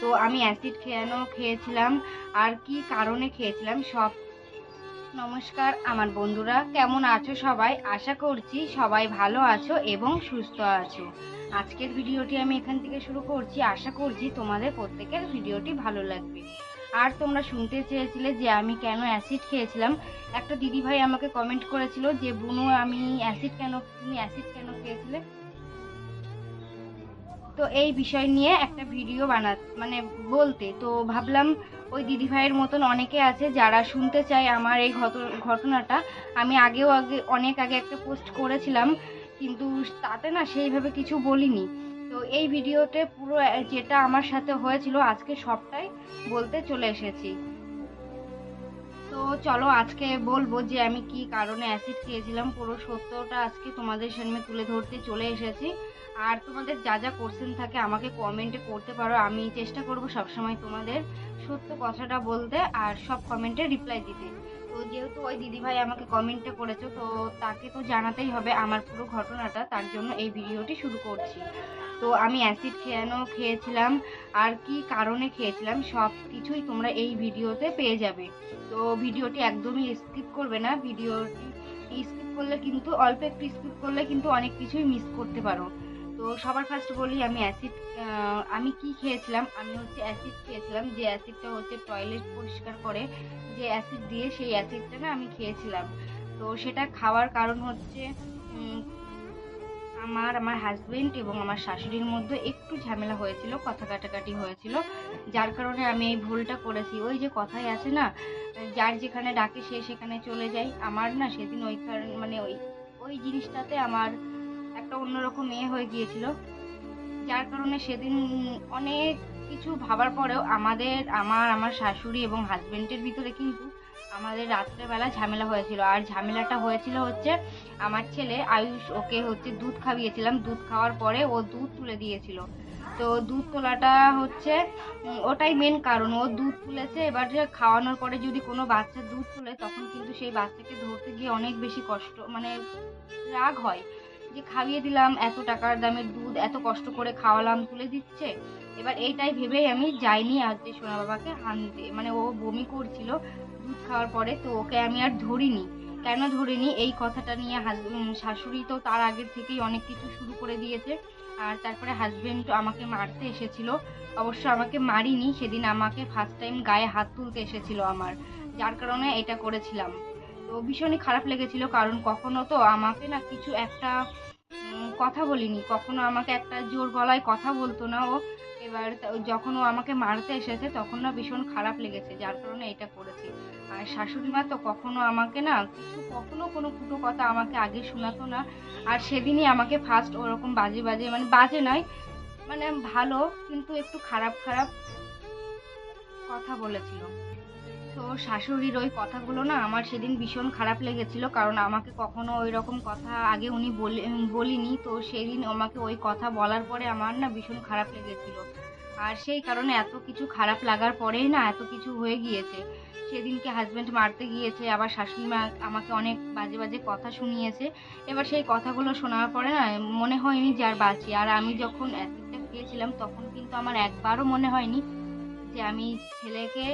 তো আমি অ্যাসিড খেয়ানো খেয়েছিলাম? আর কি কারণে খেয়েছিলাম? সব নমস্কার আমার বন্ধুরা, কেমন আছো সবাই? আশা করছি সবাই ভালো আছো এবং সুস্থ আছো। আজকের ভিডিওটি আমি এখান থেকে শুরু করছি। আশা করছি তোমাদের প্রত্যেকের ভিডিওটি ভালো লাগবে। আর তোমরা শুনতে চেয়েছিলে যে আমি কেন অ্যাসিড খেয়েছিলাম? একটা দিদিভাই আমাকে কমেন্ট করেছিল যে, বুনু, আমি অ্যাসিড কেন, তুমি অ্যাসিড কেন খেয়েছিলে? তো এই বিষয় নিয়ে একটা ভিডিও বানা মানে বলতে, তো ভাবলাম ওই দিদিভাইয়ের মতন অনেকে আছে যারা শুনতে চায় আমার এই ঘট- ঘটনাটা। আমি আগেও আগে, অনেক আগে একটা পোস্ট করেছিলাম, কিন্তু তাতে না সেইভাবে কিছু বলিনি। তো এই ভিডিওতে পুরো, যেটা আমার সাথে হয়েছিল আজকে সবটাই বলতে চলে এসেছি। তো চলো আজকে বলব যে আমি কি কারণে অ্যাসিড খেয়েছিলাম? পুরো সত্যটা আজকে তোমাদের সামনে তুলে ধরতে চলে এসেছি। আর তোমাদের যা যা কোশ্চেন থাকে আমাকে কমেন্টে করতে পারো। আমি চেষ্টা করব সবসময় তোমাদের সত্য কথাটা বলতে আর সব কমেন্টে রিপ্লাই দিতে। তো যেহেতু ওই দিদিভাই আমাকে কমেন্টে করেছ, তো তাকে তো জানাতেই হবে আমার পুরো ঘটনাটা। তার জন্য এই ভিডিওটি শুরু করছি। তো আমি অ্যাসিড খেয়ানো খেয়েছিলাম? আর কি কারণে খেয়েছিলাম? সব কিছুই তোমরা এই ভিডিওতে পেয়ে যাবে। তো ভিডিওটি একদমই স্কিপ করবে না। ভিডিওটি স্কিপ করলে কিন্তু, অল্প একটু স্কিপ করলে কিন্তু অনেক কিছুই মিস করতে পারো। তো সবার ফার্স্ট বলি, আমি অ্যাসিড আমি কি খেয়েছিলাম? আমি হচ্ছে অ্যাসিড খেয়েছিলাম। যে অ্যাসিডটা হচ্ছে টয়লেট পরিষ্কার করে যে অ্যাসিড দিয়ে সেই অ্যাসিডটা না আমি খেয়েছিলাম। তো সেটা খাওয়ার কারণ হচ্ছে আমার আমার হাজবেন্ড এবং আমার শাশুড়ির মধ্যে একটু ঝামেলা হয়েছিল, কথা কাটাকাটি হয়েছিল। যার কারণে আমি এই ভুলটা করেছি। ওই যে কথাই আছে না, যার যেখানে ডাকে সে সেখানে চলে যায়। আমার না সেদিন ওই কারণ- মানে ওই ওই জিনিসটাতে আমার একটা অন্যরকম মেয়ে হয়ে গিয়েছিল। যার কারণে সেদিন অনেক কিছু ভাবার পরেও আমাদের, আমার আমার শাশুড়ি এবং হাজবেন্ডের ভিতরে কিন্তু আমাদের রাত্রেবেলা ঝামেলা হয়েছিল। আর ঝামেলাটা হয়েছিল হচ্ছে আমার ছেলে আয়ুষ ওকে হচ্ছে দুধ খাইয়েছিলাম। দুধ খাওয়ার পরে ও দুধ তুলে দিয়েছিল। তো দুধ তোলাটা হচ্ছে ওটাই মেন কারণ। ও দুধ তুলেছে, এবার খাওয়ানোর পরে যদি কোনো বাচ্চা দুধ তুলে, তখন কিন্তু সেই বাচ্চাকে ধরতে গিয়ে অনেক বেশি কষ্ট মানে রাগ হয়। যে খাইয়ে দিলাম, এত টাকার দামের দুধ, এত কষ্ট করে খাওয়ালাম, তুলে দিচ্ছে। এবার এইটাই ভেবেই আমি যাইনি আজকে সোনা বাবাকে আনতে। মানে ও বমি করছিল দুধ খাওয়ার পরে তো ওকে আমি আর ধরিনি। কেন ধরিনি? এই কথাটা নিয়ে শাশুড়ি তো তার আগের থেকেই অনেক কিছু শুরু করে দিয়েছে। আর তারপরে হাজবেন্ড আমাকে মারতে এসেছিল। অবশ্য আমাকে মারিনি, সেদিন আমাকে ফার্স্ট টাইম গায়ে হাত তুলতে এসেছিল আমার। যার কারণে এটা করেছিলাম। তো ভীষণই খারাপ লেগেছিল, কারণ কখনো তো আমাকে না কিছু একটা কথা বলিনি। কখনো আমাকে একটা জোর গলায় কথা বলতো না ও। এবার যখন ও আমাকে মারতে এসেছে, তখন না ভীষণ খারাপ লেগেছে, যার কারণে এটা করেছি। আর শাশুড়ি মা তো কখনো আমাকে না, কিছু কখনো কোনো ফুটো কথা আমাকে আগে শোনাতো না। আর সেদিনই আমাকে ফার্স্ট ওরকম বাজে বাজে মানে বাজে নয় মানে ভালো, কিন্তু একটু খারাপ খারাপ কথা বলেছিল। তো শাশুড়ির ওই কথাগুলো না আমার সেদিন ভীষণ খারাপ লেগেছিল, কারণ আমাকে কখনো ওই রকম কথা আগে উনি বলে, বলিনি। তো সেদিন আমাকে ওই কথা বলার পরে আমার না ভীষণ খারাপ লেগেছিল। আর সেই কারণে এত কিছু খারাপ লাগার পরেই না এত কিছু হয়ে গিয়েছে। সেদিনকে হাজব্যান্ড মারতে গিয়েছে, আবার শাশুড়ি মা আমাকে অনেক বাজে বাজে কথা শুনিয়েছে। এবার সেই কথাগুলো শোনার পরে না মনে হয়নি যে আর বাঁচি। আর আমি যখন অ্যাসিডটা খেয়েছিলাম, তখন কিন্তু আমার একবারও মনে হয়নি যে আমি ছেলেকে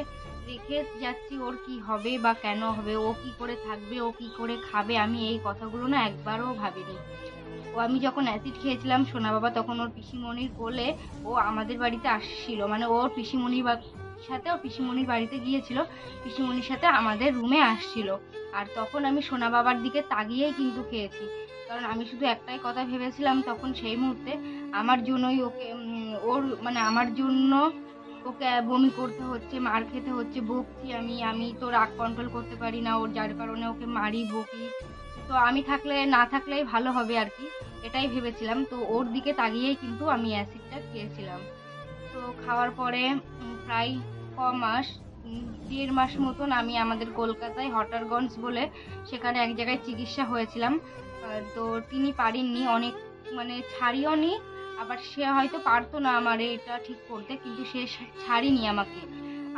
রেখে যাচ্ছি ওর কি হবে বা কেন হবে, ও কি করে থাকবে, ও কি করে খাবে, আমি এই কথাগুলো না একবারও ভাবিনি। ও, আমি যখন অ্যাসিড খেয়েছিলাম, সোনা বাবা তখন ওর পিসিমণির কোলে ও আমাদের বাড়িতে আসছিল। মানে ওর পিসিমণির সাথে ও পিসিমণির বাড়িতে গিয়েছিল, পিসিমণির সাথে আমাদের রুমে আসছিল। আর তখন আমি সোনা বাবার দিকে তাকিয়েই কিন্তু খেয়েছি। কারণ আমি শুধু একটাই কথা ভেবেছিলাম তখন সেই মুহূর্তে, আমার জন্যই ওকে ওর মানে আমার জন্য ওকে বমি করতে হচ্ছে, মার খেতে হচ্ছে বকছি আমি আমি তো রাগ কন্ট্রোল করতে পারি না ওর, যার কারণে ওকে মারি বকি তো আমি থাকলে, না থাকলেই ভালো হবে আর কি, এটাই ভেবেছিলাম। তো ওর দিকে তাকিয়েই কিন্তু আমি অ্যাসিডটা খেয়েছিলাম। তো খাওয়ার পরে প্রায় ক মাস দেড় মাস মতন আমি আমাদের কলকাতায় হটারগঞ্জ বলে সেখানে এক জায়গায় চিকিৎসা হয়েছিলাম। তো তিনি পারেননি, অনেক মানে ছাড়িও নি আবার সে হয়তো পারতো না আমার এটা ঠিক করতে, কিন্তু সে ছাড়িনি আমাকে।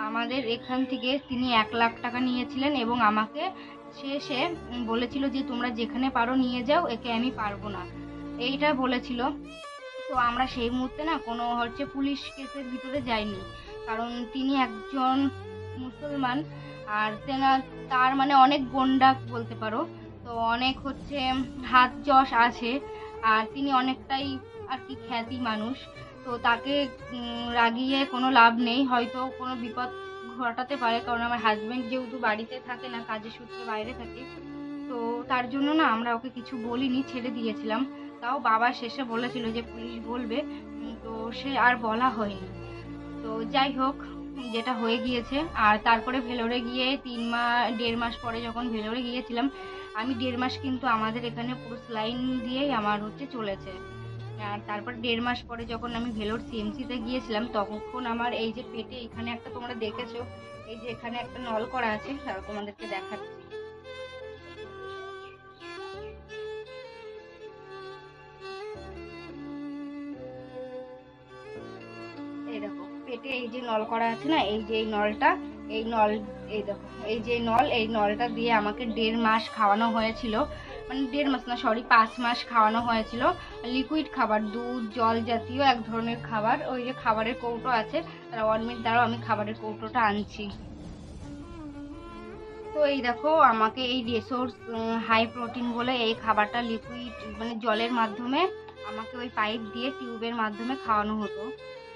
আমাদের এখান থেকে তিনি এক লাখ টাকা নিয়েছিলেন এবং আমাকে সে সে বলেছিল যে তোমরা যেখানে পারো নিয়ে যাও, একে আমি পারব না। এইটা বলেছিল। তো আমরা সেই মুহূর্তে না কোনো হচ্ছে পুলিশ কেসের ভিতরে যাইনি। কারণ তিনি একজন মুসলমান আর তেনার তার মানে অনেক গন্ডা বলতে পারো। তো অনেক হচ্ছে হাত যশ আছে আর তিনি অনেকটাই আর কি খ্যাতি মানুষ। তো তাকে রাগিয়ে কোনো লাভ নেই। হয়তো কোনো বিপদ ঘটাতে পারে, কারণ আমার হাজব্যান্ড যেহেতু বাড়িতে থাকে না, কাজের সূত্রে বাইরে থাকে। তো তার জন্য না আমরা ওকে কিছু বলিনি, ছেড়ে দিয়েছিলাম। তাও বাবা শেষে বলেছিল যে পুলিশ বলবে তো সে আর বলা হয়নি। তো যাই হোক, যেটা হয়ে গিয়েছে। আর তারপরে ভেলোরে গিয়ে তিন মাস দেড় মাস পরে যখন ভেলোরে গিয়েছিলাম, আমি দেড় মাস কিন্তু আমাদের এখানে পুরো স্লাইন দিয়েই আমার হচ্ছে চলেছে। আর তারপর দেড় মাস পরে যখন আমি ভেলোর সিএমসিতে গিয়েছিলাম, তখন আমার এই যে পেটে এখানে একটা তোমরা দেখেছ, এই যে এখানে একটা নল করা আছে তোমাদেরকে দেখাচ্ছি। এই দেখো, পেটে এই যে নল করা আছে না, এই যে এই নলটা, এই নল, এই দেখো, এই যে নল, এই নলটা দিয়ে আমাকে দেড় মাস খাওয়ানো হয়েছিল। মানে দেড় মাস না সরি পাঁচ মাস খাওয়ানো হয়েছিল। লিকুইড খাবার, দুধ, জল জাতীয় এক ধরনের খাবার, ওই যে খাবারের কৌটো আছে তারা ওয়ান দ্বারাও আমি খাবারের কৌটোটা আনছি। তো এই দেখো, আমাকে এই রিসোর্স হাই প্রোটিন বলে এই খাবারটা লিকুইড মানে জলের মাধ্যমে, আমাকে ওই পাইপ দিয়ে টিউবের মাধ্যমে খাওয়ানো হতো।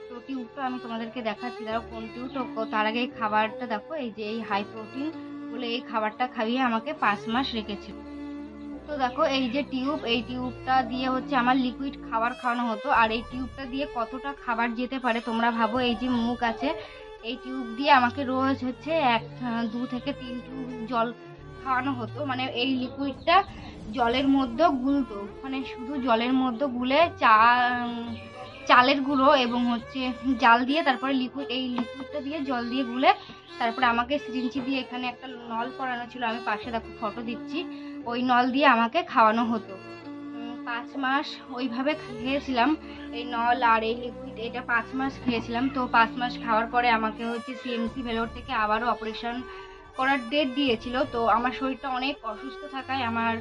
তো টিউবটা আমি তোমাদেরকে দেখাচ্ছি দাঁড়াও কোন টিউব তো তার আগে এই খাবারটা দেখো, এই যে এই হাই প্রোটিন বলে এই খাবারটা খাইয়ে আমাকে পাঁচ মাস রেখেছিল তো দেখো, এই যে টিউব, এই টিউবটা দিয়ে হচ্ছে আমার লিকুইড খাবার খাওয়ানো হতো। আর এই টিউবটা দিয়ে কতটা খাবার যেতে পারে তোমরা ভাবো? এই যে মুখ আছে, এই টিউব দিয়ে আমাকে রোজ হচ্ছে এক দু থেকে তিন টিউব জল খাওয়ানো হতো। মানে এই লিকুইডটা জলের মধ্যে গুলতো। মানে শুধু জলের মধ্যে গুলে চা চালের গুঁড়ো এবং হচ্ছে জাল দিয়ে, তারপরে লিকুইড এই লিকুইডটা দিয়ে জল দিয়ে গুলে, তারপরে আমাকে সিরিঞ্চি দিয়ে এখানে একটা নল করানো ছিল, আমি পাশে দেখো ফটো দিচ্ছি। ওই নল দিয়ে আমাকে খাওয়ানো হতো। পাঁচ মাস ওইভাবে খেয়েছিলাম, এই নল আর এই লিকুইড এটা পাঁচ মাস খেয়েছিলাম। তো পাঁচ মাস খাওয়ার পরে আমাকে হচ্ছে সিএমসি ভেলোর থেকে আবারও অপারেশন করার ডেট দিয়েছিল। তো আমার শরীরটা অনেক অসুস্থ থাকায় আমার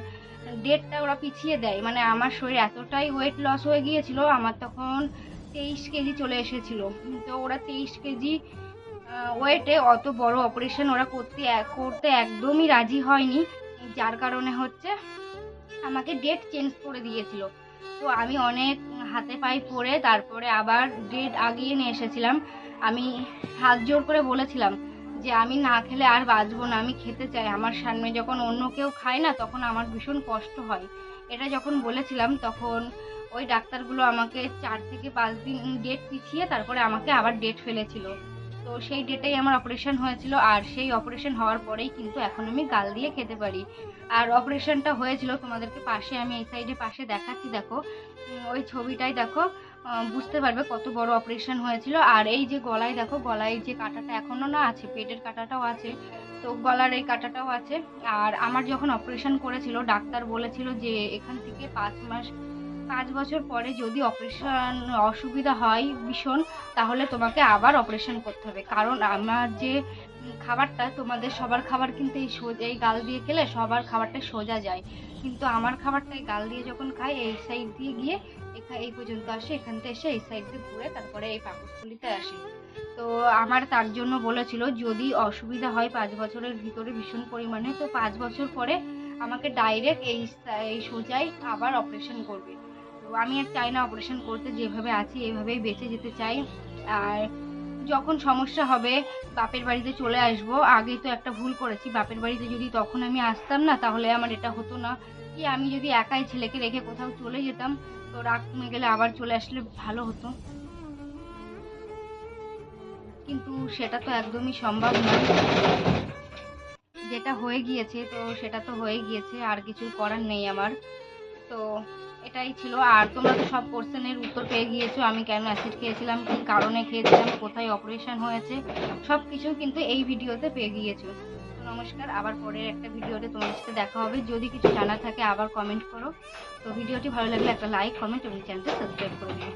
ডেটটা ওরা পিছিয়ে দেয়। মানে আমার শরীর এতটাই ওয়েট লস হয়ে গিয়েছিল, আমার তখন তেইশ কেজি চলে এসেছিল। তো ওরা তেইশ কেজি ওয়েটে অত বড় অপারেশন ওরা করতে করতে একদমই রাজি হয়নি। যার কারণে হচ্ছে আমাকে ডেট চেঞ্জ করে দিয়েছিল। তো আমি অনেক হাতে পায়ে পড়ে তারপরে আবার ডেট আগিয়ে নিয়ে এসেছিলাম। আমি হাত জোর করে বলেছিলাম যে আমি না খেলে আর বাঁচবো না, আমি খেতে চাই। আমার সামনে যখন অন্য কেউ খায় না, তখন আমার ভীষণ কষ্ট হয়। এটা যখন বলেছিলাম, তখন ওই ডাক্তারগুলো আমাকে চার থেকে পাঁচ দিন ডেট পিছিয়ে তারপরে আমাকে আবার ডেট ফেলেছিল। তো সেই ডেটেই আমার অপারেশন হয়েছিল, আর সেই অপারেশন হওয়ার পরেই কিন্তু এখন আমি গাল দিয়ে খেতে পারি। আর অপারেশনটা হয়েছিল, তোমাদেরকে পাশে আমি এই সাইডে পাশে দেখাচ্ছি, দেখো। ওই ছবিটাই দেখো। বুঝতে পারবে কত বড় অপারেশন হয়েছিল। আর এই যে গলায় দেখো, গলায় যে কাঁটাটা এখনও না আছে, পেটের কাঁটাটাও আছে, তো গলার এই কাঁটাটাও আছে। আর আমার যখন অপারেশন করেছিল, ডাক্তার বলেছিল যে এখান থেকে পাঁচ মাস পাঁচ বছর পরে যদি অপারেশন অসুবিধা হয় ভীষণ, তাহলে তোমাকে আবার অপারেশন করতে হবে। কারণ আমার যে খাবারটা, তোমাদের সবার খাবার কিন্তু এই সোজা এই গাল দিয়ে খেলে সবার খাবারটা সোজা যায়। কিন্তু আমার খাবারটা এই গাল দিয়ে যখন খাই এই সাইড দিয়ে গিয়ে এই পর্যন্ত আসে, এখান থেকে এসে এই সাইড দিয়ে ঘুরে তারপরে এই পাকস্থলিতে আসে। তো আমার তার জন্য বলেছিল, যদি অসুবিধা হয় পাঁচ বছরের ভিতরে ভীষণ পরিমাণে, তো পাঁচ বছর পরে আমাকে ডাইরেক্ট এই এই সোজাই আবার অপারেশন করবে। তো আমি আর চাই না অপারেশন করতে, যেভাবে আছি এভাবেই বেঁচে যেতে চাই। আর যখন সমস্যা হবে, বাপের বাড়িতে চলে আসব। আগে তো একটা ভুল করেছি, বাপের বাড়িতে যদি তখন আমি আসতাম না, তাহলে আমার এটা হতো না। কি আমি যদি একাই ছেলেকে রেখে কোথাও চলে যেতাম, তো রাগ কমে গেলে আবার চলে আসলে ভালো হতো। কিন্তু সেটা তো একদমই সম্ভব নয় যেটা হয়ে গিয়েছে, তো সেটা তো হয়ে গিয়েছে, আর কিছু করার নেই আমার। তো এটাই ছিল। আর তোমরা তো সব কোশ্চেনের উত্তর পেয়ে গিয়েছো। আমি কেন অ্যাসিড খেয়েছিলাম? কী কারণে খেয়েছিলাম? কোথায় অপারেশন হয়েছে? সব কিছু কিন্তু এই ভিডিওতে পেয়ে গিয়েছো। নমস্কার। আবার পরের একটা ভিডিওতে তোমাদের সাথে দেখা হবে। যদি কিছু জানা থাকে, আবার কমেন্ট করো। তো ভিডিওটি ভালো লাগলে একটা লাইক কমেন্ট এবং চ্যানেলটা সাবস্ক্রাইব করে দিও।